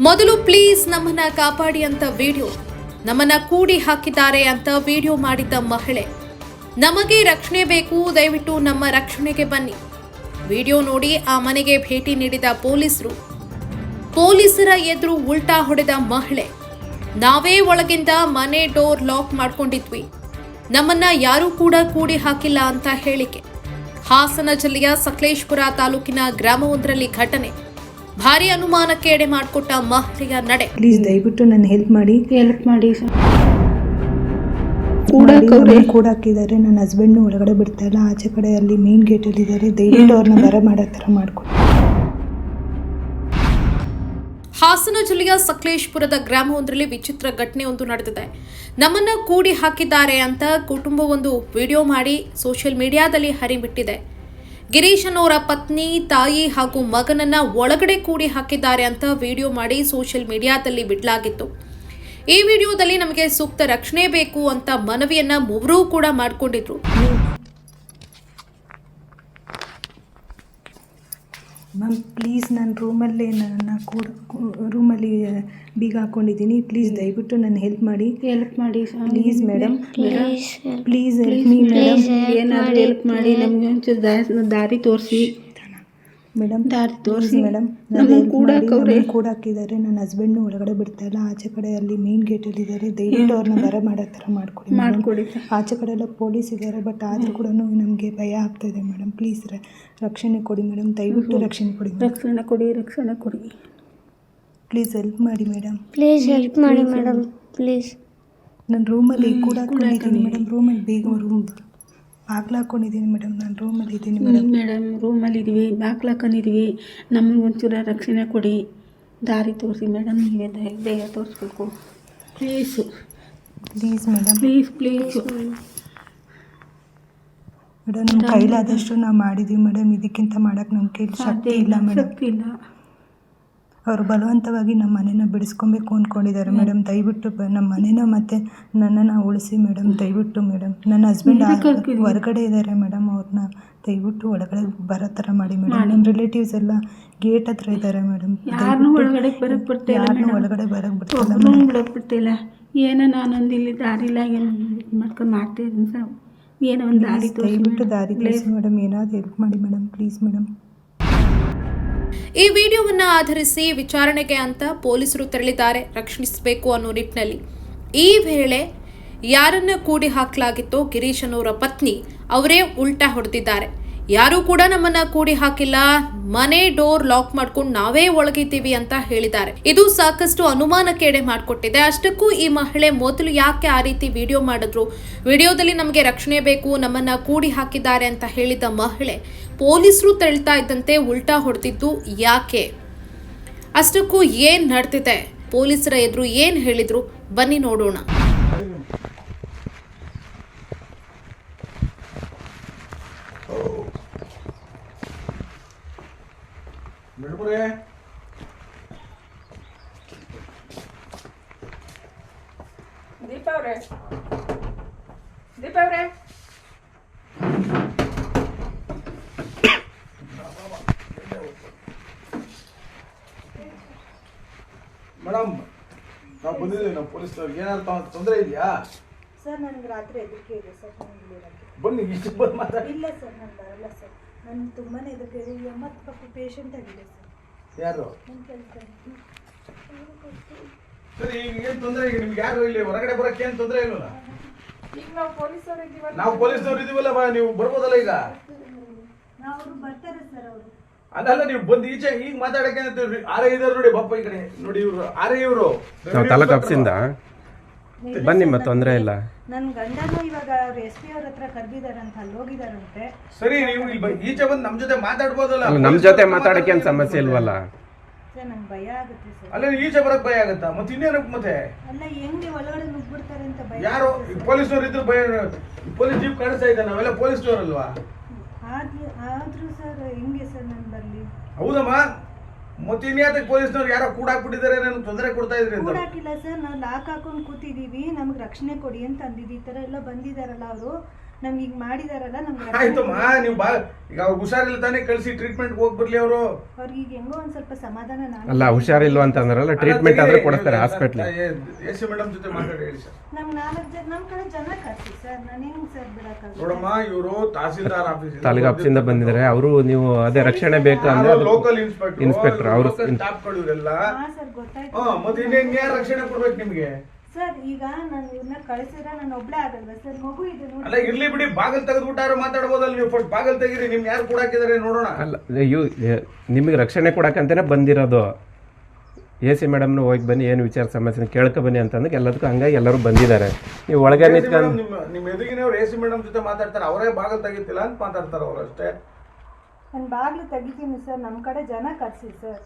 ಮೊದಲು ಪ್ಲೀಸ್ ನಮ್ಮನ್ನ ಕಾಪಾಡಿ ಅಂತ ವಿಡಿಯೋ ನಮ್ಮನ್ನ ಕೂಡಿ ಹಾಕಿದ್ದಾರೆ ಅಂತ ವಿಡಿಯೋ ಮಾಡಿದ್ದ ಮಹಿಳೆ. ನಮಗೆ ರಕ್ಷಣೆ ಬೇಕು, ದಯವಿಟ್ಟು ನಮ್ಮ ರಕ್ಷಣೆಗೆ ಬನ್ನಿ. ವಿಡಿಯೋ ನೋಡಿ ಆ ಮನೆಗೆ ಭೇಟಿ ನೀಡಿದ ಪೊಲೀಸರು. ಪೊಲೀಸರ ಎದುರು ಉಲ್ಟಾ ಹೊಡೆದ ಮಹಿಳೆ. ನಾವೇ ಒಳಗಿಂದ ಮನೆ ಡೋರ್ ಲಾಕ್ ಮಾಡ್ಕೊಂಡಿದ್ವಿ. ನಮ್ಮನ್ನ ಯಾರೂ ಕೂಡ ಕೂಡಿ ಹಾಕಿಲ್ಲ ಅಂತ ಹೇಳಿಕೆ. ಹಾಸನ ಜಿಲ್ಲೆಯ ಸಕಲೇಶ್ಪುರ ತಾಲೂಕಿನ ಗ್ರಾಮವೊಂದರಲ್ಲಿ ಘಟನೆ. ಭಾರಿ ಅನುಮಾನಕ್ಕೆ ಎಡೆ ಮಾಡಿಕೊಟ್ಟ ಮಹಿಳೆಯ ನಡೆ. ಪ್ಲೀಸ್ ದಯವಿಟ್ಟು ನನ್ನ ಹೆಲ್ಪ್ ಮಾಡಿ. ಹೆಲ್ಪ್ ಮಾಡಿ ಕೂಡಾಕಿದ್ದಾರೆ ನನ್ನ ಹಸ್ಬೆಂಡ್ನು ಒಳಗಡೆ ಬಿಡ್ತಾ ಇಲ್ಲ. ಆಚೆ ಕಡೆ ಅಲ್ಲಿ ಮೇನ್ ಗೇಟಲ್ಲಿ ಇದ್ದಾರೆ. ದಯವಿಟ್ಟು ಅವ್ರನ್ನ ಬರ ಮಾಡೋ ಥರ ಮಾಡ್ಕೊಡಿ. ಹಾಸನ ಜಿಲ್ಲೆಯ ಸಕಲೇಶ್ಪುರದ ಗ್ರಾಮವೊಂದರಲ್ಲಿ ವಿಚಿತ್ರ ಘಟನೆ ಒಂದು ನಡೆದಿದೆ. ನಮ್ಮನ್ನ ಕೂಡಿ ಹಾಕಿದ್ದಾರೆ ಅಂತ ಕುಟುಂಬವೊಂದು ವಿಡಿಯೋ ಮಾಡಿ ಸೋಷಿಯಲ್ ಮೀಡಿಯಾದಲ್ಲಿ ಹರಿಬಿಟ್ಟಿದೆ. ಗಿರೀಶನ್ ಅವರ ಪತ್ನಿ, ತಾಯಿ ಹಾಗೂ ಮಗನನ್ನ ಒಳಗಡೆ ಕೂಡಿ ಹಾಕಿದ್ದಾರೆ ಅಂತ ವಿಡಿಯೋ ಮಾಡಿ ಸೋಷಿಯಲ್ ಮೀಡಿಯಾದಲ್ಲಿ ಬಿಡಲಾಗಿತ್ತು. ಈ ವಿಡಿಯೋದಲ್ಲಿ ನಮಗೆ ಸೂಕ್ತ ರಕ್ಷಣೆ ಬೇಕು ಅಂತ ಮನವಿಯನ್ನ ಮೂವರೂ ಕೂಡ ಮಾಡಿಕೊಂಡಿದ್ರು. ಮ್ಯಾಮ್ ಪ್ಲೀಸ್ ನಾನು ರೂಮಲ್ಲೇ ನನ್ನ ಕೂಡ ರೂಮಲ್ಲಿ ಬೀಗ ಹಾಕೊಂಡಿದ್ದೀನಿ. ಪ್ಲೀಸ್ ದಯವಿಟ್ಟು ನನ್ನ ಹೆಲ್ಪ್ ಮಾಡಿ. ಹೆಲ್ಪ್ ಮಾಡಿ please madam please help me madam ಏನಾದರೂ ಹೆಲ್ಪ್ ಮಾಡಿ. ನಮಗೆ ಒಂಚೂರು ದಾರಿ ತೋರಿಸಿ. ಮೇಡಮ್ ದಾರಿ ತೋರಿಸಿ. ಮೇಡಮ್ ಕೂಡ ಹಾಕಿದ್ದಾರೆ. ನನ್ನ ಹಸ್ಬೆಂಡ್ನು ಒಳಗಡೆ ಬಿಡ್ತಾ ಇಲ್ಲ. ಆಚೆ ಕಡೆ ಅಲ್ಲಿ ಮೇನ್ ಗೇಟಲ್ಲಿ ಇದ್ದಾರೆ. ದಯವಿಟ್ಟು ಅವ್ರನ್ನ ಬರ ಮಾಡೋ ಥರ ಮಾಡ್ಕೊಡಿ. ಮಾಡಿಕೊಡಿ. ಆಚೆ ಕಡೆ ಎಲ್ಲ ಪೊಲೀಸ್ ಇದ್ದಾರೆ ಬಟ್ ಆದರೂ ಕೂಡ ನಮಗೆ ಭಯ ಆಗ್ತಾ ಇದೆ ಮೇಡಮ್. ಪ್ಲೀಸ್ ರಕ್ಷಣೆ ಕೊಡಿ ಮೇಡಮ್. ದಯವಿಟ್ಟು ರಕ್ಷಣೆ ಕೊಡಿ ರಕ್ಷಣೆ ಕೊಡಿ ರಕ್ಷಣೆ ಕೊಡಿ. ಪ್ಲೀಸ್ ಹೆಲ್ಪ್ ಮಾಡಿ ಮೇಡಮ್. ಪ್ಲೀಸ್ ಹೆಲ್ಪ್ ಮಾಡಿ ಮೇಡಮ್. ಪ್ಲೀಸ್ ನನ್ನ ರೂಮಲ್ಲಿ ಕೂಡ ಮೇಡಮ್. ರೂಮಲ್ಲಿ ಬೇಗ ರೂಮ್ ಬಾಗ್ಲು ಹಾಕೊಂಡಿದ್ದೀನಿ ಮೇಡಮ್. ನಾನು ರೂಮಲ್ಲಿ ಇದ್ದೀನಿ ಮೇಡಮ್. ಮೇಡಮ್ ರೂಮಲ್ಲಿ ಇದೀವಿ ಬಾಗ್ಲು ಹಾಕೊಂಡಿದ್ವಿ ನಮಗೆ ಒಂಚೂರು ರಕ್ಷಣೆ ಕೊಡಿ. ದಾರಿ ತೋರಿಸಿ ಮೇಡಮ್ ನೀವೇ ದಯ ಬೇಗ ತೋರಿಸ್ಬೇಕು. Please please madam. Please please madam ನಮ್ಮ ಕೈಲಾದಷ್ಟು ನಾವು ಮಾಡಿದ್ದೀವಿ ಮೇಡಮ್. ಇದಕ್ಕಿಂತ ಮಾಡೋಕ್ಕೆ ನಮ್ಮ ಕೈಲಿ ಶಕ್ತಿ ಇಲ್ಲ ಮೇಡಮ್. ಶಕ್ತಿ ಇಲ್ಲ. ಅವರು ಬಲವಂತವಾಗಿ ನಮ್ಮ ಮನೇನ ಬಿಡಿಸ್ಕೊಬೇಕು ಅಂದ್ಕೊಂಡಿದ್ದಾರೆ ಮೇಡಮ್ ದಯವಿಟ್ಟು ಬ- ನಮ್ಮ ಮನೇನ ಮತ್ತೆ ನನ್ನನ್ನು ಉಳಿಸಿ ಮೇಡಮ್ ದಯವಿಟ್ಟು ಮೇಡಮ್ ನನ್ನ ಹಸ್ಬೆಂಡ್. ಹೊರಗಡೆ ಇದ್ದಾರೆ ಮೇಡಮ್ ಅವ್ರನ್ನ ದಯವಿಟ್ಟು ಒಳಗಡೆ ಬರೋ ಥರ ಮಾಡಿ ಮೇಡಮ್ ನಮ್ಮ ರಿಲೇಟಿವ್ಸ್ ಎಲ್ಲ ಗೇಟ್ ಹತ್ರ ಇದ್ದಾರೆ ಮೇಡಮ್ ಯಾರನ್ನೂ ಒಳಗಡೆ ಬರಕ್ಕೆ ಯಾರನ್ನೂ ಒಳಗಡೆ ಬರೋಕ್ಕೆ ಬಿಡ್ತಿಲ್ಲ ಬಿಡ್ತಿಲ್ಲ ಏನೋ ನಾನೊಂದು ಇಲ್ಲಿ ಇದು ಮಾಡ್ಕೊಂಡು ಮಾಡ್ತಿದ್ದೀನಿ ಸರ್. ಏನೋ ಒಂದು ದಾರಿ ದಯವಿಟ್ಟು ದಾರಿ ಪ್ಲೀಸ್ ಮೇಡಮ್ ಏನಾದ್ರು ಹೆಲ್ಪ್ ಮಾಡಿ ಮೇಡಮ್ ಪ್ಲೀಸ್ ಮೇಡಮ್ ಈ ವಿಡಿಯೋವನ್ನ ಆಧರಿಸಿ ವಿಚಾರಣೆಗೆ ಅಂತ ಪೊಲೀಸರು ತೆರಳಿದ್ದಾರೆ. ರಕ್ಷಿಸಬೇಕು ಅನ್ನೋ ನಿಟ್ಟಿನಲ್ಲಿ. ಈ ವೇಳೆ ಯಾರನ್ನ ಕೂಡಿ ಹಾಕಲಾಗಿತ್ತೋ ಗಿರೀಶನವರ ಪತ್ನಿ ಅವರೇ ಉಲ್ಟಾ ಹೊಡೆದಿದ್ದಾರೆ. ಯಾರೂ ಕೂಡ ನಮ್ಮನ್ನ ಕೂಡಿ ಹಾಕಿಲ್ಲ. ಮನೆ ಡೋರ್ ಲಾಕ್ ಮಾಡ್ಕೊಂಡು ನಾವೇ ಒಳಗಿದ್ದೀವಿ ಅಂತ ಹೇಳಿದ್ದಾರೆ. ಇದು ಸಾಕಷ್ಟು ಅನುಮಾನಕ್ಕೆ ಎಡೆ ಮಾಡಿಕೊಟ್ಟಿದೆ. ಅಷ್ಟಕ್ಕೂ ಈ ಮಹಿಳೆ ಮೊದಲು ಯಾಕೆ ಆ ರೀತಿ ವಿಡಿಯೋ ಮಾಡಿದ್ರು? ವಿಡಿಯೋದಲ್ಲಿ ನಮಗೆ ರಕ್ಷಣೆ ಬೇಕು, ನಮ್ಮನ್ನ ಕೂಡಿ ಹಾಕಿದ್ದಾರೆ ಅಂತ ಹೇಳಿದ ಮಹಿಳೆ ಪೊಲೀಸರು ತಳ್ತಾ ಇದ್ದಂತೆ ಉಲ್ಟಾ ಹೊಡೆದಿದ್ದು ಯಾಕೆ? ಅಷ್ಟಕ್ಕೂ ಏನ್ ನಡೆದಿದೆ ಪೊಲೀಸರ ಎದುರು ಏನ್ ಹೇಳಿದ್ರು? ಬನ್ನಿ ನೋಡೋಣ. ಬಿಡ್ಬಿಡ್ರಿ ದೀಪ ಅವ್ರೆ ದೀಪ ಅವ್ರೆ ಮೇಡಮ್ ನಾವು ಬಂದಿದ್ದೀವಿ ನಮ್ಮ ಪೊಲೀಸ್ನವ್ರಿಗೆ ಏನಾದ್ರು ತೊಂದರೆ ಇದೆಯಾ? ಸರ್ ನನಗೆ ರಾತ್ರಿ ಹೆದರಿಕೆ ಇದೆ ಸರ್ ನನಗೆ ಬನ್ನಿ ಇಷ್ಟು ಬಂದು ಮಾತಾಡಿ. ಇಲ್ಲ ಸರ್ ನಾನು ಬರಲ್ಲ ಸರ್. ನಾನು ತುಂಬಾ ಹೆದರಿಕೆ ಇದೆ. ಎಂಬತ್ತು ಪಾಪ ಪೇಷಂಟ್ ಆಗಿದೆ ಸರ್. ಯಾರು? ಸರಿ ಈಗ ಏನು ತೊಂದರೆ? ಈಗ ನಿಮ್ಗೆ ಯಾರು ಇಲ್ಲಿ ಹೊರಗಡೆ ಬರಕ್ಕೆ ಏನು ತೊಂದರೆ ಇಲ್ವಲ್ಲ ಈಗ ನಾವು ಪೊಲೀಸವ್ರು ಇದ್ದೀವಲ್ಲ ನಾವು ಪೊಲೀಸ್ನವ್ರು ಇದೀವಲ್ಲ ಬಾ, ನೀವು ಬರ್ಬೋದಲ್ಲ ಈಗ? ನಾವು ಅವರು ಬರ್ತಾರೆ ಸರ್ ಅವರು. ಅದಲ್ಲ ನೀವು ಬಂದು ಈಚೆ ಈಗ ಮಾತಾಡಕ್ಕೆ ಆರೇ ಇದಾರೆ ನೋಡಿ ಬಾಪ ಈ ಕಡೆ. ನೋಡಿ ಇವರು ಆರೇ ಇವರು ನಾವು ತಾಲೂಕು ಆಫೀಸಿಂದ? ಬನ್ನಿ ಮತ್ತೆ ತೊಂದರೆ ಇಲ್ಲ. ನನ್ನ ಗಂಡನೂ ಇವಾಗ ಅವ್ರು ಎಸ್ ಪಿ ಅವ್ರ ಹತ್ರ ಕರ್ದಿದಾರಂತ ಅಲ್ಲಿ ಹೋಗಿದಾರಂತೆ. ಸರಿ ನೀವು ಇಲ್ಲಿ ಬ- ಈಚೆ ಬಂದು ನಮ್ಮ ಜೊತೆ ಮಾತಾಡ್ಬೋದಲ್ಲ? ನಮ್ ಜೊತೆ ಮಾತಾಡಕ್ಕೆ ಏನ್ ಸಮಸ್ಯೆ ಇಲ್ವಲ್ಲ? ಸರ್ ನಂಗೆ ಭಯ ಆಗುತ್ತೆ ಸರ್. ಅಲ್ಲ ಈಚೆ ಬರಕ್ ಭಯ ಆಗತ್ತಾ? ಮತ್ತೆ ಇನ್ನೇನಕ್ಕೆ ಮತ್ತೆ? ಅಲ್ಲ ಹೆಂಗೆ ಒಳಗಡೆ ನುಗ್ಬಿಡ್ತಾರೆ ಅಂತ ಭಯ ಯಾರು ಪೊಲೀಸ್ನವ್ರು ಇದ್ರು ಭಯ ಪೊಲೀಸ್ ಜೀಪ್ ಕಾಣಿಸ್ತಾ ಇದೆ ನಾವೆಲ್ಲ ಪೊಲೀಸ್ನವ್ರಲ್ವಾ? ಆದ್ರೂ ಆದ್ರೂ ಸರ್ ಹೆಂಗೆ ಸರ್ ನಾನು ಬರಲಿ ಹೌದಮ್ಮ. ಮತ್ತೆ ಇನ್ಯಾತಕ್ಕೆ ಪೊಲೀಸ್ನವ್ರು ಯಾರೋ ಕೂಡ ಹಾಕ್ಬಿಟ್ಟಿದ್ದಾರೆ ನನಗೆ ತೊಂದರೆ ಕೊಡ್ತಾ ಇದ್ರಿ ಕೂಡ ಹಾಕಿಲ್ಲ ಸರ್ ನಾವು ಲಾಕ್ ಹಾಕೊಂಡು ಕೂತಿದ್ದೀವಿ ನಮ್ಗೆ ರಕ್ಷಣೆ ಕೊಡಿ ಅಂತ ಅಂದಿದ್ದು. ಈ ಥರ ಎಲ್ಲ ಬಂದಿದ್ದಾರಲ್ಲ ಅವರು. ನಮ್ಗೆ ಈಗ ಮಾಡಿದಾರಲ್ಲ ನಮ್ಗೆ ಆಯ್ತಮ್ಮ ನೀವು ಬಾ. ಈಗ ಅವ್ರು ಹುಷಾರಿಲ್ಲ ತಾನೇ ಕಳಿಸಿ ಟ್ರೀಟ್ಮೆಂಟ್ ಹೋಗಿ ಬರ್ಲಿ ಅವರು. ಅವ್ರಿಗೆ ಈಗ ಹೆಂಗೋ ಒಂದ್ ಸ್ವಲ್ಪ ಸಮಾಧಾನ ನಾನು ಅಲ್ಲ ಹುಷಾರಿಲ್ಲ ಅಂತ ಅಂದ್ರಲ್ಲ ಟ್ರೀಟ್ಮೆಂಟ್ ಆದ್ರೆ ಕೊಡ್ತಾರೆ ಹಾಸ್ಪಿಟ್ಲ್ ಎಸ್ ಮೇಡಮ್ ಜೊತೆ ಮಾತಾಡಿ ಹೇಳಿ ಸರ್. ನಮ್ ನಾಲ್ಕು ಜನ ನಮ್ ಕಡೆ ಜನ ಕರ್ಸಿ ಸರ್ ನಾನು ಹೆಂಗ್ ಸರ್ ಬಿಡಕ್ಕಾಗುತ್ತೆ? ನೋಡಮ್ಮ ಇವರು ತಹಸೀಲ್ದಾರ್ ಆಫೀಸ್ ತಾಲೂಕು ಆಫೀಸಿಂದ ಬಂದಿದ್ದಾರೆ. ಅವರು ನೀವು ಅದೇ ರಕ್ಷಣೆ ಬೇಕು ಅಂದ್ರೆ ಲೋಕಲ್ ಇನ್ಸ್ಪೆಕ್ಟರ್ ಇನ್ಸ್ಪೆಕ್ಟರ್ ಅವರು ಸ್ಟಾಫ್ಗಳು ಇವರೆಲ್ಲ ಹಾ ಸರ್ ಗೊತ್ತಾಯ್ತು. ಹಾ ಮತ್ತೆ ಇನ್ನೇನ್ ಯಾರು ರಕ್ಷಣೆ ಕೊಡ್ಬೇಕು ನಿಮ್ಗೆ? ಸರ್ ಈಗ ನಾನು ಇವ್ರನ್ನ ಕಳಿಸಿದ್ರೆ ನಾನು ಒಬ್ಳೆ ಆಗಲ್ವಾ? ಸರ್ ಮಗು ಇದೆ ನೋಡಿ. ಅಲ್ಲ ಇರ್ಲಿ ಬಿಡಿ ಬಾಗಲ್ ತೆಗೆದ್ಬಿಟ್ಟಾರು ಮಾತಾಡ್ಬೋದಲ್ಲ ನೀವು. ಫಸ್ಟ್ ಬಾಗಲ್ ತೆಗೀರಿ ನಿಮ್ಗೆ ಯಾರು ಕೂಡಾಕಿದಾರೆ ನೋಡೋಣ. ಅಲ್ಲ ಅಯ್ಯೋ ನಿಮಗೆ ರಕ್ಷಣೆ ಕೊಡಕ್ಕಂತಾನೆ ಬಂದಿರೋದು. ಎ ಸಿ ಮೇಡಮ್ನು ಹೋಗಿ ಬನ್ನಿ ಏನು ವಿಚಾರ ಸಮಸ್ಯೆ ಕೇಳ್ಕೊ ಬನ್ನಿ ಅಂತಂದ್ರೆ ಎಲ್ಲದಕ್ಕೂ ಹಂಗಾಗಿ ಎಲ್ಲರೂ ಬಂದಿದ್ದಾರೆ. ನೀವು ಒಳಗೆ ನಿಂತ್ಕೊಂಡು ನಿಮ್ಮ ನಿಮ್ಮ ಎದುಗಿನವ್ರು ಎ ಸಿ ಮೇಡಮ್ ಜೊತೆ ಮಾತಾಡ್ತಾರೆ ಅವರೇ ಬಾಗಲ್ ತೆಗಿತಿಲ್ಲ ಅಂತ ಮಾತಾಡ್ತಾರೆ ಅವರಷ್ಟೇ ಅಷ್ಟೇ. ನಾನು ಬಾಗಿಲು ತೆಗಿತೀನಿ ಸರ್ ನಮ್ಮ ಕಡೆ ಜನ ಕರೆಸಿ ಸರ್.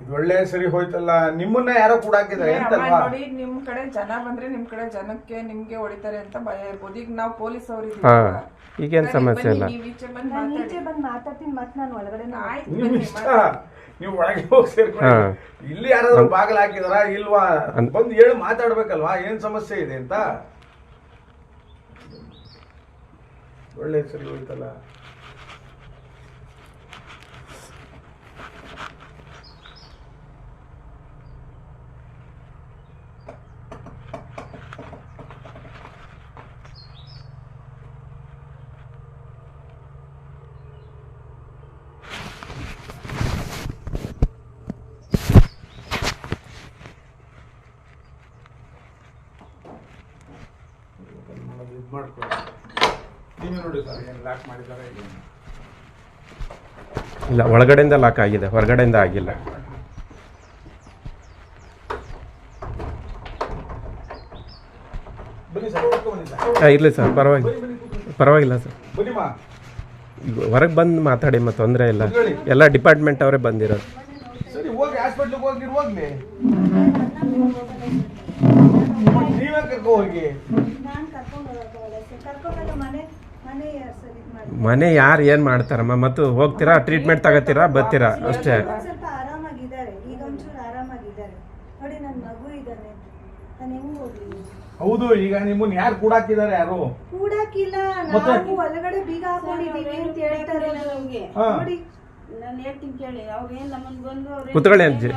ಇದು ಒಳ್ಳೆ ಸರಿ ಹೋಯ್ತಲ್ಲ. ನಿಮ್ಮನ್ನ ಯಾರೋ ಕೂಡ ಅಮ್ಮ ಅಂತಲ್ವಾ ನೋಡಿ ನಿಮ್ ಕಡೆ ಜನ ಬಂದ್ರೆ ನಿಮ್ ಕಡೆ ಜನಕ್ಕೆ ನಿಮ್ಗೆ ಹೊಡಿತಾರೆ ಅಂತ ಭಯ ಇರ್ಬೋದು. ಈಗ ನಾವು ಪೊಲೀಸ್ ಅವ್ರಿಗೆ ಹಾ ಈಗೇನು ಸಮಸ್ಯೆ ಇಲ್ಲ. ನೀವ್ ಈಚೆ ಬಂದ್ ನಾನು ಮಾತಾಡಿ. ಈಚೆ ಬಂದು ಮಾತಾಡ್ತೀನಿ ಮತ್ತೆ ನಾನು ಒಳಗಡೆ ಆಯ್ತು ನಿಮ್ ಬನ್ನಿ ಇಷ್ಟ. ನೀವು ಒಳಗೆ ಹೋಗಿ ಸೇರ್ಕೊಳ್ಳಿ. ಹಾ. ಇಲ್ಲಿ ಯಾರಾದ್ರೂ ಬಾಗಿಲು ಹಾಕಿದಾರ ಇಲ್ವಾ? ಬಂದು ಹೇಳಿ ಮಾತಾಡ್ಬೇಕಲ್ವಾ? ಏನ್ ಸಮಸ್ಯೆ ಇದೆ ಅಂತ? ಒಳ್ಳೆ ಸರಿ ಹೋಯ್ತಲ್ಲ ಇದು ಮಾಡ್ಕೊಳ್ಳಿ. ನೀವೇ ನೋಡಿ ಸರ್. ಏನು ಲಾಕ್ ಮಾಡಿದ್ದಾರೆ ಇಲ್ಲ ಒಳಗಡೆಯಿಂದ ಲಾಕ್ ಆಗಿದೆ. ಹೊರಗಡೆಯಿಂದ ಆಗಿಲ್ಲ. ಹಾಂ ಇರಲಿ ಸರ್ ಪರವಾಗಿಲ್ಲ. ಪರವಾಗಿಲ್ಲ ಸರ್. ಹೊರಗೆ ಬಂದು ಮಾತಾಡಿ ಮತ್ತೆ ತೊಂದರೆ ಇಲ್ಲ. ಎಲ್ಲ ಡಿಪಾರ್ಟ್ಮೆಂಟ್ ಅವರೇ ಬಂದಿರೋದು. ಸರಿ ಹೋಗಿ ಹಾಸ್ಪಿಟ್ಲಿಗೆ ಹೋಗಿ ಹೋಗ್ಲಿ ನೀವೇ ಕರ್ಕೊ ಹೋಗಿ ನಾನು ಕರ್ಕೊಂಡು ಹೋಗಲ್ಲ ಸರ್ ಕರ್ಕೊಂಡು ಮನೆ ಮನೆ ಯಾರು ಸರ್ ಇದು ಮನೆ ಯಾರು ಏನು ಮಾಡ್ತಾರಮ್ಮ? ಮತ್ತು ಹೋಗ್ತೀರಾ? ಟ್ರೀಟ್ಮೆಂಟ್ ತಗೋತೀರಾ? ಬರ್ತೀರಾ? ಅಷ್ಟೇ. ಒಂದ್ ಸ್ವಲ್ಪ ಆರಾಮಾಗಿದ್ದಾರೆ. ಈಗ ಒಂಚೂರು ಆರಾಮಾಗಿದ್ದಾರೆ. ನೋಡಿ ನನ್ನ ಮಗು ಇದ್ದಾನೆ. ನಾನು ಹೆಂಗ್ ಹೋಗ್ಲಿ? ಹೌದು ಈಗ ನಿಮ್ಮನ್ನ ಯಾರು ಕೂಡಾಕಿದ್ದಾರೆ ಯಾರು? ಕೂಡಾಕಿಲ್ಲ? ನಾವು ಒಳಗಡೆ ಬೀಗ ಹಾಕೊಂಡಿದೀವಿ ಅಂತ ಹೇಳ್ತಾರೆ ನಮ್ಗೆ ಹಾ. ನೋಡಿ. ನಾನು ಹೇಳ್ತೀನಿ ಕೇಳಿ. ಅವ್ರೇನ್ ನಮ್ಮನ್ ಬಂದು ಕೂತ್ಕೊಳ್ಳಿ ಅಜ್ಜಿ.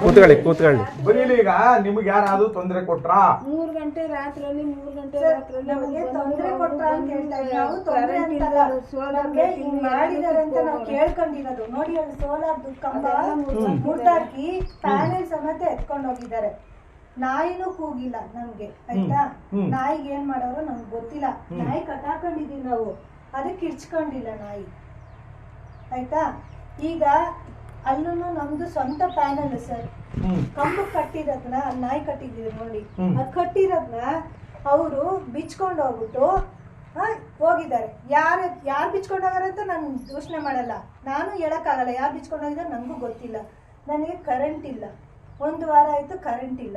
ಕೂತ್ಕೊಳ್ಳಿ ಕೂತ್ಕೊಳ್ಳಿ. ಬರೀಲಿ ಈಗ ನಿಮ್ಗೆ ಯಾರಾದ್ರೂ ತೊಂದರೆ ಕೊಟ್ರ? ಮೂರ್ ಗಂಟೆ ರಾತ್ರಿಯಲ್ಲಿ ಮೂರ್ ಗಂಟೆ ರಾತ್ರಿ ರಾತ್ರಿಯಲ್ಲಿ ನಮಗೆ ತೊಂದ್ರೆ ಅವ್ರು ಅಂತ ಹೇಳ್ತಾ ಇದ್ದೀವಿ. ನಾವು ಬಂದು ತೊಂದ್ರೆ current ಅಂತಲ್ಲ. ಇಂದ ನಮ್ಗೆ ಹಿಂಗ್ ಮಾಡಿದಾರೆ ಅಂತ ನಾವು ಕಿತ್ಕೊಂಡು ಕೇಳ್ಕೊಂಡಿರೋದು. ನೋಡಿ ಅಲ್ಲಿ ಸೋಲಾರ್ ಕಂಬ ಮುಟ್ಟಾಕಿ ಪ್ಯಾನೆಲ್ ಸಮೇತ ಎತ್ಕೊಂಡು ಹೋಗಿದ್ದಾರೆ. ನಾಯಿನೂ ಕೂಗಿಲ್ಲ ನಮ್ಗೆ ಆಯ್ತಾ? ಹ್ಮ್. ನಾಯಿಗೆ ಏನ್ ಮಾಡೋರು ನಮ್ಗೆ ಗೊತ್ತಿಲ್ಲ. ನಾಯಿ ಕಟಾಕೊಂಡಿದೀವಿ ನಾವು. ಅದಕ್ಕೆ ಇರ್ಚ್ಕೊಂಡಿಲ್ಲ ನಾಯಿ. ಆಯ್ತಾ? ಈಗ ಅಲ್ಲೂ ನಮ್ದು ಸ್ವಂತ ಪ್ಯಾನಲ್ ಸರ್. ಕಂಬ ಕಟ್ಟಿರೋದ್ನ ಅಲ್ಲಿ ನಾಯಿ ಕಟ್ಟಿದ್ದೀವಿ ನೋಡಿ. ಅದು ಕಟ್ಟಿರೋದನ್ನ ಅವರು ಬಿಚ್ಕೊಂಡು ಹೋಗ್ಬಿಟ್ಟು ಹೋಗಿದ್ದಾರೆ. ಯಾರು ಯಾರು ಬಿಚ್ಕೊಂಡು ಅಂತ ನಾನು ಯೋಚನೆ ಮಾಡಲ್ಲ. ನಾನು ಹೇಳಕ್ಕಾಗಲ್ಲ. ಯಾರು ಬಿಚ್ಕೊಂಡು ಹೋಗಿದ್ದಾರೆ ನನಗೂ ಗೊತ್ತಿಲ್ಲ. ನನಗೆ ಕರೆಂಟ್ ಇಲ್ಲ. ಒಂದು ವಾರ ಆಯಿತು ಕರೆಂಟ್ ಇಲ್ಲ.